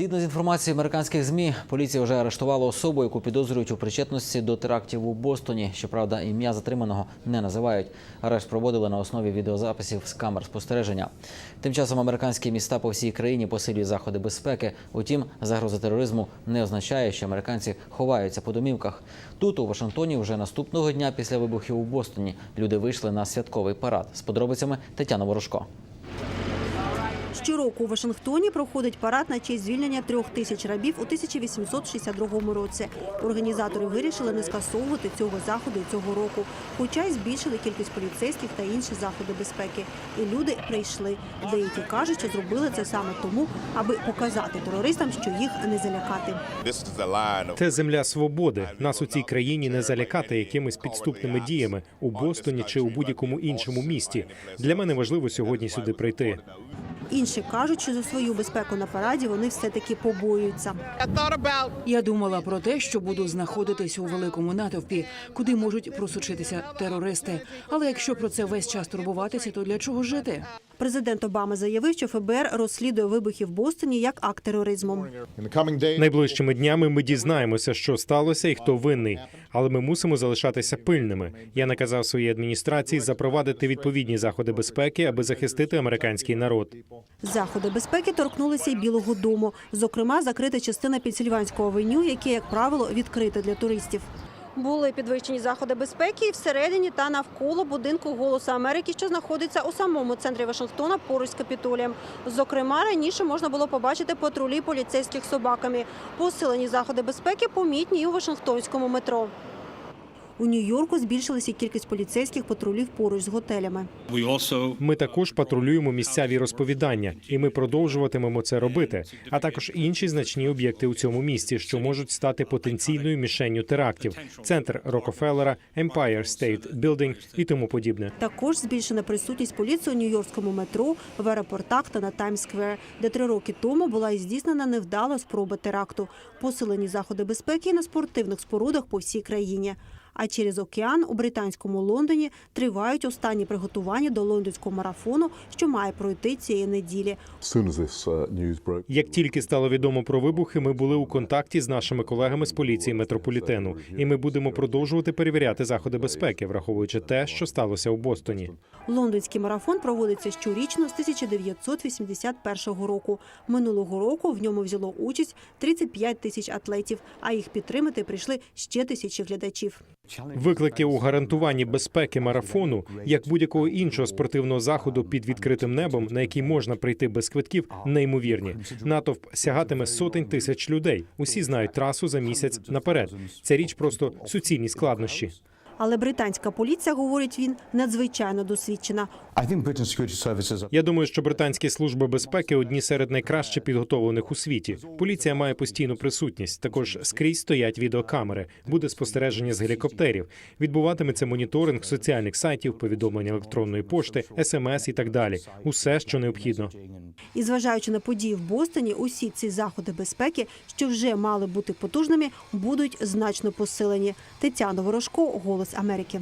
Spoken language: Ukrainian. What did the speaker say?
Згідно з інформацією американських змі, поліція вже арештувала особу, яку підозрюють у причетності до терактів у Бостоні. Щоправда, ім'я затриманого не називають. Арешт проводили на основі відеозаписів з камер спостереження. Тим часом американські міста по всій країні посилюють заходи безпеки. Утім, загроза тероризму не означає, що американці ховаються по домівках. Тут, у Вашингтоні, вже наступного дня після вибухів у Бостоні люди вийшли на святковий парад. З подробицями Тетяна Ворожко. Щороку у Вашингтоні проходить парад на честь звільнення трьох тисяч рабів у 1862 році. Організатори вирішили не скасовувати цього заходу цього року, хоча й збільшили кількість поліцейських та інші заходи безпеки. І люди прийшли. Деякі кажуть, що зробили це саме тому, аби показати терористам, що їх не залякати. Це земля свободи. Нас у цій країні не залякати якимись підступними діями у Бостоні чи у будь-якому іншому місті. Для мене важливо сьогодні сюди прийти. Інші кажуть, що за свою безпеку на параді вони все-таки побоюються. Я думала про те, що буду знаходитись у великому натовпі, куди можуть просочитися терористи. Але якщо про це весь час турбуватися, то для чого жити? Президент Обама заявив, що ФБР розслідує вибухи в Бостоні як акт тероризму. Найближчими днями ми дізнаємося, що сталося і хто винний. Але ми мусимо залишатися пильними. Я наказав своїй адміністрації запровадити відповідні заходи безпеки, аби захистити американський народ. Заходи безпеки торкнулися й Білого Дому. Зокрема, закрита частина Пенсільванського авеню, яке, як правило, відкрите для туристів. Були підвищені заходи безпеки всередині та навколо будинку Голосу Америки, що знаходиться у самому центрі Вашингтона поруч з Капітолієм. Зокрема, раніше можна було побачити патрулі поліцейських собаками. Посилені заходи безпеки помітні і у Вашингтонському метро. У Нью-Йорку збільшилася кількість поліцейських патрулів поруч з готелями. Ми також патрулюємо місцеві розповідання, і ми продовжуватимемо це робити. А також інші значні об'єкти у цьому місті, що можуть стати потенційною мішенню терактів: центр Рокофеллера, Empire State Building і тому подібне. Також збільшена присутність поліції у Нью-Йоркському метро, в аеропортах та на Таймс-сквер, де три роки тому була і здійснена невдала спроба теракту. Посилені заходи безпеки на спортивних спорудах по всій країні. А через океан у британському Лондоні тривають останні приготування до лондонського марафону, що має пройти цієї неділі. Uh, Як тільки стало відомо про вибухи, ми були у контакті з нашими колегами з поліції метрополітену, і ми будемо продовжувати перевіряти заходи безпеки, враховуючи те, що сталося у Бостоні. Лондонський марафон проводиться щорічно з 1981 року. Минулого року в ньому взяло участь 35 тисяч атлетів, а їх підтримати прийшли ще тисячі глядачів. Виклики у гарантуванні безпеки марафону, як будь-якого іншого спортивного заходу під відкритим небом, на який можна прийти без квитків, неймовірні. Натовп сягатиме сотень тисяч людей. Усі знають трасу за місяць наперед. Ця річ просто суцільні складнощі. Але британська поліція, говорить він, надзвичайно досвідчена. Я думаю, що британські служби безпеки одні серед найкраще підготовлених у світі. Поліція має постійну присутність. Також скрізь стоять відеокамери, буде спостереження з гелікоптерів. Відбуватиметься моніторинг соціальних сайтів, повідомлення електронної пошти, смс і так далі. Усе, що необхідно. І зважаючи на події в Бостоні, усі ці заходи безпеки, що вже мали бути потужними, будуть значно посилені. Тетяна Ворожко, Голос Америки.